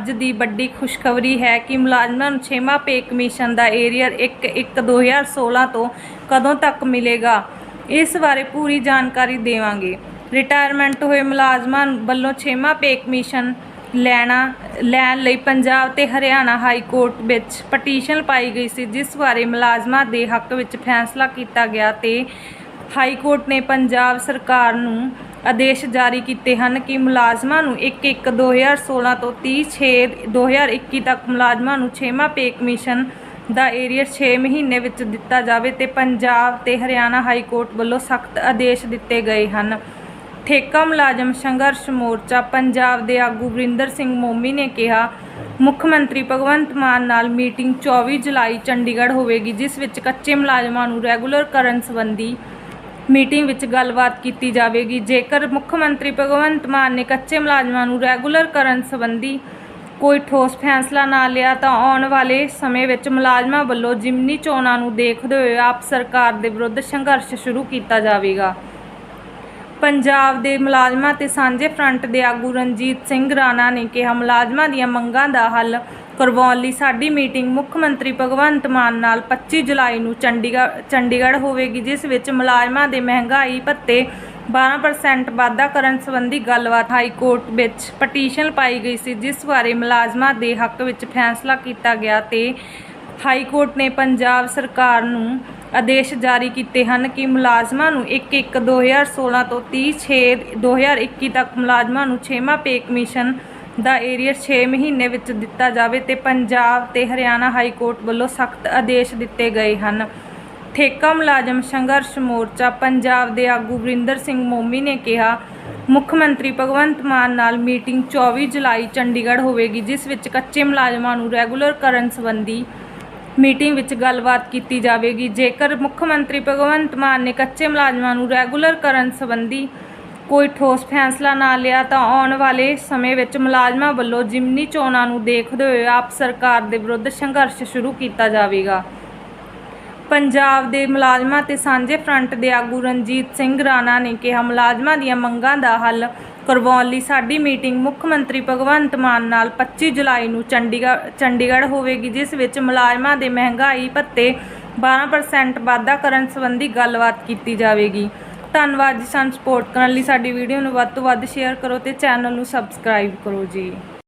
ਅੱਜ ਦੀ ਵੱਡੀ ਖੁਸ਼ਖਬਰੀ ਹੈ ਕਿ ਮੁਲਾਜ਼ਮਾਂ ਨੂੰ 6ਵਾਂ ਪੇ ਕਮਿਸ਼ਨ ਦਾ ਏਰੀਅਰ 1/1/2016 ਤੋਂ ਕਦੋਂ ਤੱਕ ਮਿਲੇਗਾ, ਇਸ ਬਾਰੇ ਪੂਰੀ ਜਾਣਕਾਰੀ ਦੇਵਾਂਗੇ। ਰਿਟਾਇਰਮੈਂਟ ਹੋਏ ਮੁਲਾਜ਼ਮਾਂ ਵੱਲੋਂ 6ਵਾਂ ਪੇ ਕਮਿਸ਼ਨ ਲੈਣਾ, ਲੈਣ ਲਈ ਪੰਜਾਬ ਤੇ ਹਰਿਆਣਾ ਹਾਈ ਕੋਰਟ ਵਿੱਚ ਪਟੀਸ਼ਨ ਪਾਈ ਗਈ ਸੀ, ਜਿਸ ਬਾਰੇ ਮੁਲਾਜ਼ਮਾਂ ਦੇ ਹੱਕ ਵਿੱਚ ਫੈਸਲਾ ਕੀਤਾ ਗਿਆ ਤੇ ਹਾਈ ਕੋਰਟ ਨੇ ਪੰਜਾਬ ਸਰਕਾਰ ਨੂੰ ਆਦੇਸ਼ ਜਾਰੀ ਕੀਤੇ ਹਨ ਕਿ ਮੁਲਾਜ਼ਮਾਂ ਨੂੰ 1/1/2016 ਤੋਂ 30/6/2021 ਤੱਕ ਮੁਲਾਜ਼ਮਾਂ ਨੂੰ 6ਵਾਂ ਪੇ ਕਮਿਸ਼ਨ ਦਾ ਏਰੀਅਰ 6 ਮਹੀਨੇ ਵਿੱਚ ਦਿੱਤਾ ਜਾਵੇ ਤੇ ਪੰਜਾਬ ਤੇ ਹਰਿਆਣਾ ਹਾਈ ਕੋਰਟ ਵੱਲੋਂ ਸਖਤ ਆਦੇਸ਼ ਦਿੱਤੇ ਗਏ ਹਨ। ਠੇਕਾ ਮੁਲਾਜ਼ਮ ਸੰਘਰਸ਼ ਮੋਰਚਾ ਪੰਜਾਬ ਦੇ ਆਗੂ ਵਰਿੰਦਰ ਸਿੰਘ ਮੋਮੀ ਨੇ ਕਿਹਾ, ਮੁੱਖ ਮੰਤਰੀ ਭਗਵੰਤ ਮਾਨ ਨਾਲ ਮੀਟਿੰਗ 24 ਜੁਲਾਈ ਚੰਡੀਗੜ੍ਹ ਹੋਵੇਗੀ, ਜਿਸ ਵਿੱਚ ਕੱਚੇ ਮੁਲਾਜ਼ਮਾਂ ਨੂੰ ਰੈਗੂਲਰ ਕਰਨ ਸੰਬੰਧੀ ਮੀਟਿੰਗ ਵਿੱਚ ਗੱਲਬਾਤ ਕੀਤੀ ਜਾਵੇਗੀ। ਜੇਕਰ ਮੁੱਖ ਮੰਤਰੀ ਭਗਵੰਤ ਮਾਨ ਨੇ ਕੱਚੇ ਮੁਲਾਜ਼ਮਾਂ ਨੂੰ ਰੈਗੂਲਰ ਕਰਨ ਸੰਬੰਧੀ ਕੋਈ ਠੋਸ ਫੈਸਲਾ ਨਾ ਲਿਆ, ਤਾਂ ਆਉਣ ਵਾਲੇ ਸਮੇਂ ਵਿੱਚ ਮੁਲਾਜ਼ਮਾਂ ਵੱਲੋਂ ਜਿਮਨੀ ਚੋਣਾਂ ਨੂੰ ਦੇਖਦੇ ਹੋਏ ਆਪ ਸਰਕਾਰ ਦੇ ਵਿਰੁੱਧ ਸੰਘਰਸ਼ ਸ਼ੁਰੂ ਕੀਤਾ ਜਾਵੇਗਾ। ਪੰਜਾਬ ਦੇ ਮੁਲਾਜ਼ਮਾਂ ਤੇ ਸਾਂਝੇ ਫਰੰਟ ਦੇ ਆਗੂ ਰਣਜੀਤ ਸਿੰਘ ਰਾਣਾ ਨੇ ਕਿਹਾ, ਮੁਲਾਜ਼ਮਾਂ ਦੀਆਂ ਮੰਗਾਂ ਦਾ ਹੱਲ ਕਰਵਾਉਣ ਲਈ ਸਾਡੀ ਮੀਟਿੰਗ ਮੁੱਖ ਮੰਤਰੀ ਭਗਵੰਤ ਮਾਨ ਨਾਲ 25 ਜੁਲਾਈ ਨੂੰ ਚੰਡੀਗੜ੍ਹ ਚੰਡੀਗੜ੍ਹ ਹੋਵੇਗੀ, ਜਿਸ ਵਿੱਚ ਮੁਲਾਜ਼ਮਾਂ ਦੇ ਮਹਿੰਗਾਈ ਭੱਤੇ 12% ਵਾਧਾ ਕਰਨ ਸੰਬੰਧੀ ਗੱਲਬਾਤ ਹਾਈ ਕੋਰਟ ਵਿੱਚ ਪਟੀਸ਼ਨ ਪਾਈ ਗਈ ਸੀ, ਜਿਸ ਬਾਰੇ ਮੁਲਾਜ਼ਮਾਂ ਦੇ ਹੱਕ ਵਿੱਚ ਫੈਸਲਾ ਕੀਤਾ ਗਿਆ ਤੇ ਹਾਈ ਕੋਰਟ ਨੇ ਪੰਜਾਬ ਸਰਕਾਰ ਨੂੰ ਆਦੇਸ਼ ਜਾਰੀ ਕੀਤੇ ਹਨ ਕਿ ਮੁਲਾਜ਼ਮਾਂ ਨੂੰ 1/1/2016 ਤੋਂ 30/6/2021 ਤੱਕ ਮੁਲਾਜ਼ਮਾਂ ਨੂੰ 6ਵਾਂ ਪੇ ਕਮਿਸ਼ਨ ਦਾ ਏਰੀਅਰ 6 ਮਹੀਨੇ ਵਿੱਚ ਦਿੱਤਾ ਜਾਵੇ ਤੇ ਪੰਜਾਬ ਤੇ ਹਰਿਆਣਾ ਹਾਈ ਕੋਰਟ ਵੱਲੋਂ ਸਖਤ ਆਦੇਸ਼ ਦਿੱਤੇ ਗਏ ਹਨ। ਠੇਕਾ ਮੁਲਾਜ਼ਮ ਸੰਘਰਸ਼ ਮੋਰਚਾ ਪੰਜਾਬ ਦੇ ਆਗੂ ਵਰਿੰਦਰ ਸਿੰਘ ਮੋਮੀ ਨੇ ਕਿਹਾ, ਮੁੱਖ ਮੰਤਰੀ ਭਗਵੰਤ ਮਾਨ ਨਾਲ ਮੀਟਿੰਗ 24 ਜੁਲਾਈ ਚੰਡੀਗੜ੍ਹ ਹੋਵੇਗੀ, ਜਿਸ ਵਿੱਚ ਕੱਚੇ ਮੁਲਾਜ਼ਮਾਂ ਨੂੰ ਰੈਗੂਲਰ ਕਰਨ ਸੰਬੰਧੀ ਮੀਟਿੰਗ ਵਿੱਚ ਗੱਲਬਾਤ ਕੀਤੀ ਜਾਵੇਗੀ। ਜੇਕਰ ਮੁੱਖ ਮੰਤਰੀ ਭਗਵੰਤ ਮਾਨ ਨੇ ਕੱਚੇ ਮੁਲਾਜ਼ਮਾਂ ਨੂੰ ਰੈਗੂਲਰ ਕਰਨ ਸੰਬੰਧੀ ਕੋਈ ਠੋਸ ਫੈਸਲਾ ਨਾ ਲਿਆ ਤਾਂ ਆਉਣ ਵਾਲੇ ਸਮੇਂ ਵਿੱਚ ਮੁਲਾਜ਼ਮਾਂ ਵੱਲੋਂ ਜਿਮਨੀ ਚੋਣਾਂ ਨੂੰ ਦੇਖਦੇ ਹੋਏ ਆਪ ਸਰਕਾਰ ਦੇ ਵਿਰੁੱਧ ਸੰਘਰਸ਼ ਸ਼ੁਰੂ ਕੀਤਾ ਜਾਵੇਗਾ। ਪੰਜਾਬ ਦੇ ਮੁਲਾਜ਼ਮਾਂ ਤੇ ਸਾਂਝੇ ਫਰੰਟ ਦੇ ਆਗੂ ਰਣਜੀਤ ਸਿੰਘ ਰਾਣਾ ਨੇ ਕਿਹਾ, ਮੁਲਾਜ਼ਮਾਂ ਦੀਆਂ ਮੰਗਾਂ ਦਾ ਹੱਲ ਕਰਵਾਉਣ ਲਈ ਸਾਡੀ ਮੀਟਿੰਗ ਮੁੱਖ ਮੰਤਰੀ ਭਗਵੰਤ ਮਾਨ ਨਾਲ 25 ਜੁਲਾਈ ਨੂੰ ਚੰਡੀਗੜ੍ਹ ਚੰਡੀਗੜ੍ਹ ਹੋਵੇਗੀ, ਜਿਸ ਵਿੱਚ ਮੁਲਾਜ਼ਮਾਂ ਦੇ ਮਹਿੰਗਾਈ ਭੱਤੇ 12% ਵਾਧਾ ਕਰਨ ਸੰਬੰਧੀ ਗੱਲਬਾਤ ਕੀਤੀ ਜਾਵੇਗੀ। ਧੰਨਵਾਦ ਜੀ ਸਾਨੂੰ ਸਪੋਰਟ ਕਰਨ ਲਈ ਸਾਡੀ ਵੀਡੀਓ ਨੂੰ ਵੱਧ ਤੋਂ ਵੱਧ ਸ਼ੇਅਰ ਕਰੋ ਤੇ ਚੈਨਲ ਨੂੰ ਸਬਸਕ੍ਰਾਈਬ ਕਰੋ ਜੀ।